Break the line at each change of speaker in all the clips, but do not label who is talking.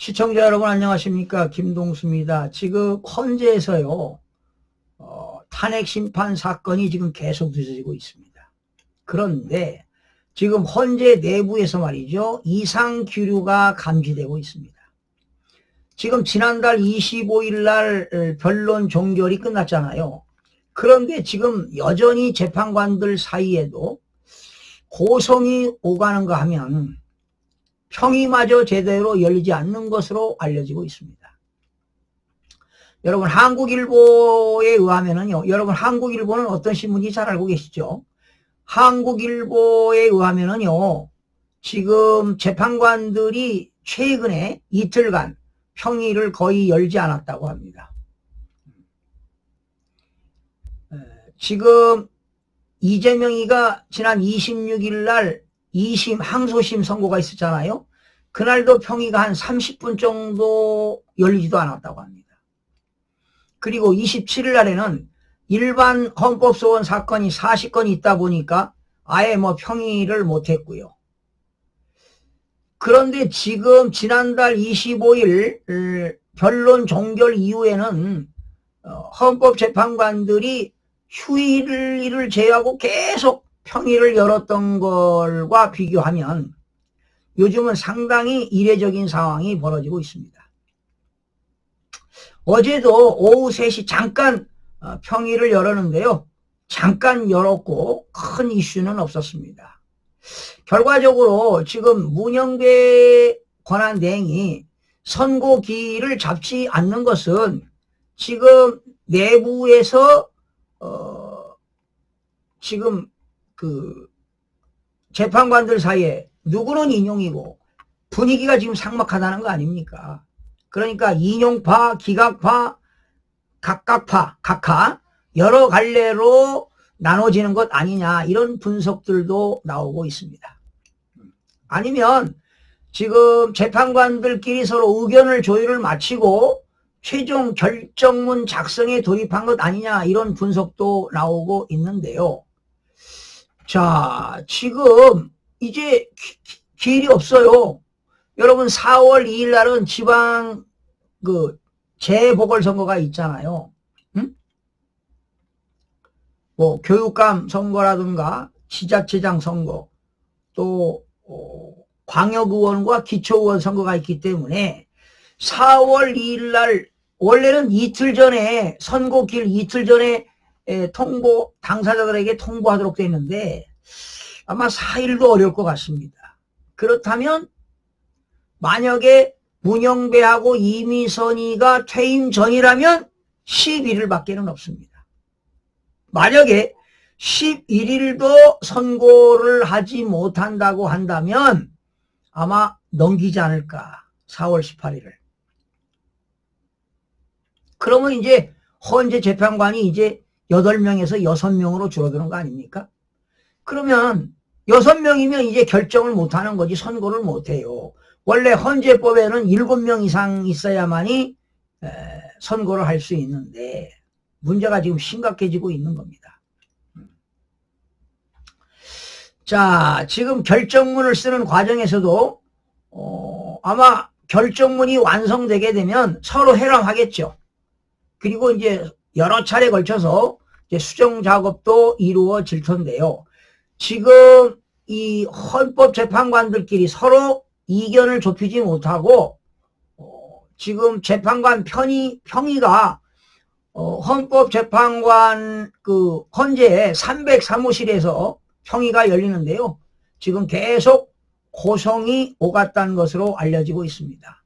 시청자 여러분 안녕하십니까 김동수입니다. 지금 헌재에서요 어, 탄핵 심판 사건이 지금 계속 늦어지고 있습니다. 그런데 지금 헌재 내부에서 말이죠 이상 기류가 감지되고 있습니다. 지금 지난달 25일 날 어, 변론 종결이 끝났잖아요. 그런데 지금 여전히 재판관들 사이에도 고성이 오가는가 하면 평이마저 제대로 열리지 않는 것으로 알려지고 있습니다. 여러분 한국일보에 의하면은요. 여러분 한국일보는 어떤 신문인지 잘 알고 계시죠? 한국일보에 의하면은요. 지금 재판관들이 최근에 이틀간 평의를 거의 열지 않았다고 합니다. 에, 지금 이재명이가 지난 26일 날 2심 항소심 선고가 있었잖아요. 그날도 평의가 한 30분 정도 열리지도 않았다고 합니다. 그리고 27일 날에는 일반 헌법소원 사건이 40건이 있다 보니까 아예 뭐 평의를 못했고요. 그런데 지금 지난달 25일 변론 종결 이후에는 어, 헌법재판관들이 휴일을 제외하고 계속 평일을 열었던 걸과 비교하면 요즘은 상당히 이례적인 상황이 벌어지고 있습니다. 어제도 오후 3시 잠깐 어, 평일을 열었는데요. 잠깐 열었고 큰 이슈는 없었습니다. 결과적으로 지금 문영배 권한대행이 선고기를 잡지 않는 것은 지금 내부에서 어 지금 그 재판관들 사이에 누구는 인용이고 분위기가 지금 삭막하다는 거 아닙니까? 그러니까 인용파, 기각파, 각각파, 각하 여러 갈래로 나눠지는 것 아니냐 이런 분석들도 나오고 있습니다. 아니면 지금 재판관들끼리 서로 의견을 조율을 마치고 최종 결정문 작성에 돌입한 것 아니냐 이런 분석도 나오고 있는데요. 자, 지금 이제 길이 없어요. 여러분 4월 2일 날은 지방 그 재보궐선거가 있잖아요. 응? 뭐 교육감 선거라든가 지자체장 선거 또 어, 광역의원과 기초의원 선거가 있기 때문에 4월 2일 날 원래는 이틀 전에 선거길 이틀 전에 통보 당사자들에게 통보하도록 되어 있는데 아마 4일도 어려울 것 같습니다. 그렇다면 만약에 문영배하고 이미선이가 퇴임 전이라면 11일 밖에는 없습니다. 만약에 11일도 선고를 하지 못한다고 한다면 아마 넘기지 않을까 4월 18일을 그러면 이제 헌재 재판관이 이제 8명에서 6명으로 줄어드는 거 아닙니까? 그러면 6명이면 이제 결정을 못하는 거지 선고를 못해요. 원래 헌재법에는 7명 이상 있어야만이 선고를 할 수 있는데 문제가 지금 심각해지고 있는 겁니다. 자, 지금 결정문을 쓰는 과정에서도 어, 아마 결정문이 완성되게 되면 서로 해랑하겠죠. 그리고 이제 여러 차례 걸쳐서 수정 작업도 이루어질 텐데요. 지금 이 헌법 재판관들끼리 서로 이견을 좁히지 못하고 어, 지금 재판관 편의 평의가 어, 헌법 재판관 그 헌재 303호실에서 평의가 열리는데요. 지금 계속 고성이 오갔다는 것으로 알려지고 있습니다.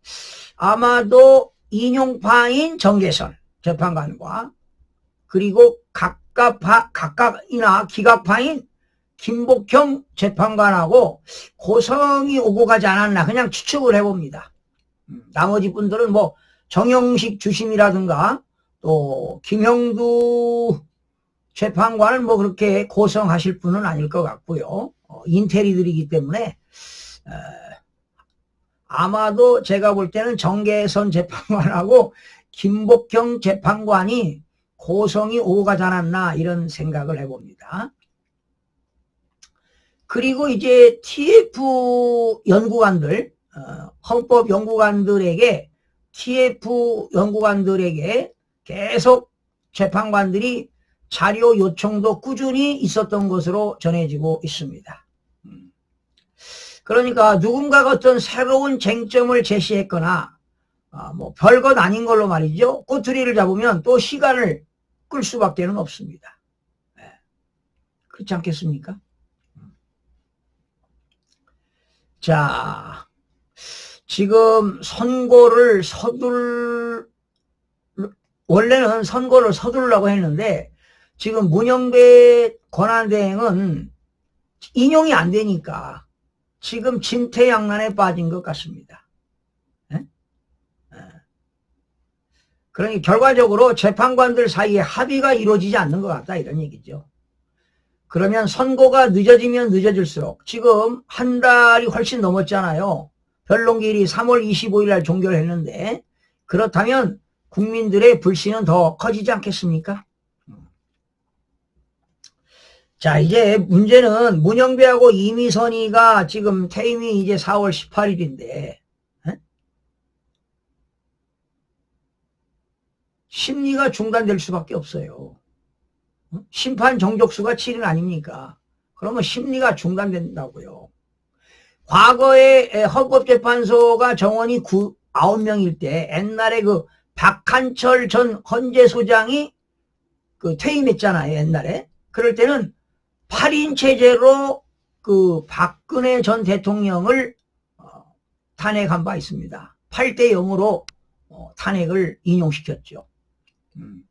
아마도 인용파인 정계선 재판관과 그리고 각각파, 각각이나 기각파인 김복형 재판관하고 고성이 오고 가지 않았나 그냥 추측을 해봅니다. 음, 나머지 분들은 뭐 정영식 주심이라든가 또 김형두 재판관은 뭐 그렇게 고성하실 분은 아닐 것 같고요. 어, 인테리들이기 때문에 어, 아마도 제가 볼 때는 정계선 재판관하고 김복형 재판관이 고성이 가지 않았나 이런 생각을 해봅니다. 그리고 이제 TF 연구관들 어, 헌법 연구관들에게 TF 연구관들에게 계속 재판관들이 자료 요청도 꾸준히 있었던 것으로 전해지고 있습니다. 음. 그러니까 누군가가 어떤 새로운 쟁점을 제시했거나 아, 뭐 별것 아닌 걸로 말이죠. 꼬투리를 잡으면 또 시간을 끌 수밖에 는 없습니다. 네. 그렇지 않겠습니까? 자, 지금 선고를 서둘, 원래는 선고를 서두르려고 했는데, 지금 문영배 권한대행은 인용이 안 되니까 지금 진퇴양난에 빠진 것 같습니다. 에? 에. 그러니 결과적으로 재판관들 사이에 합의가 이루어지지 않는 것 같다 이런 얘기죠. 그러면 선고가 늦어지면 늦어질수록 지금 한 달이 훨씬 넘었잖아요. 변론기일이 3월 25일 날 종결을 했는데 그렇다면 국민들의 불신은 더 커지지 않겠습니까? 자 이제 문제는 문영배하고 이미선이가 지금 퇴임이 이제 4월 18일인데 심리가 중단될 수밖에 없어요. 심판 정족수가 7인 아닙니까? 그러면 심리가 중단된다고요. 과거에 헌법재판소가 정원이 9, 9명일 때 옛날에 그 박한철 전 헌재 소장이 그 퇴임했잖아요, 옛날에. 그럴 때는 8인 체제로 그 박근혜 전 대통령을 어, 탄핵한 바 있습니다. 8대 0으로 어, 탄핵을 인용시켰죠. 음.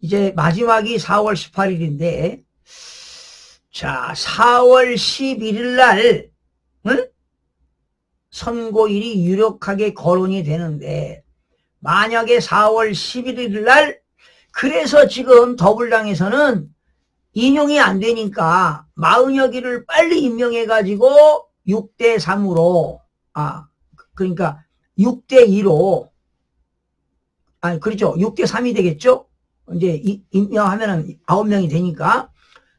이제 마지막이 4월 18일인데 자 4월 11일 날 응? 선고일이 유력하게 거론이 되는데 만약에 4월 11일 날 그래서 지금 더불당에서는 인용이 안 되니까 마은혁이를 빨리 임명해 가지고 6대 3으로 아 그러니까 6대 2로 아니 그렇죠 6대 3이 되겠죠 이제 임명하면은 9명이 되니까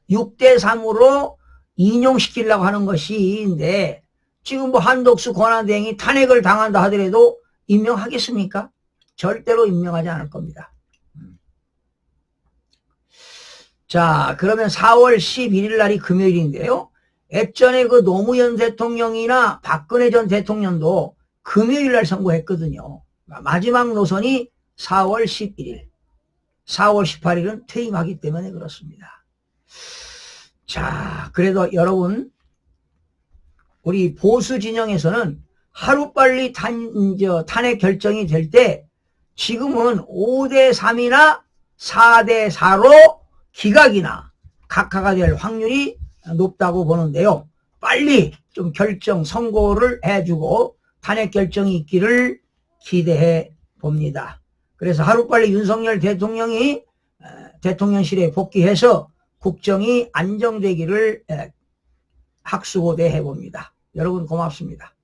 6대 3으로 인용시키려고 하는 것인데 지금 뭐 한독수 권한대행이 탄핵을 당한다 하더라도 임명하겠습니까? 절대로 임명하지 않을 겁니다. 자 그러면 4월 11일 날이 금요일인데요. 예전에 그 노무현 대통령이나 박근혜 전 대통령도 금요일 날 선고했거든요. 마지막 노선이 4월 11일. 4월 18일은 퇴임하기 때문에 그렇습니다. 자, 그래도 여러분, 우리 보수 진영에서는 하루빨리 탄, 저, 탄핵 결정이 될 때 지금은 5대 3이나 4대 4로 기각이나 각하가 될 확률이 높다고 보는데요. 빨리 좀 결정, 선고를 해주고 탄핵 결정이 있기를 기대해 봅니다. 그래서 하루빨리 윤석열 대통령이 대통령실에 복귀해서 국정이 안정되기를 학수고대 해봅니다. 여러분 고맙습니다.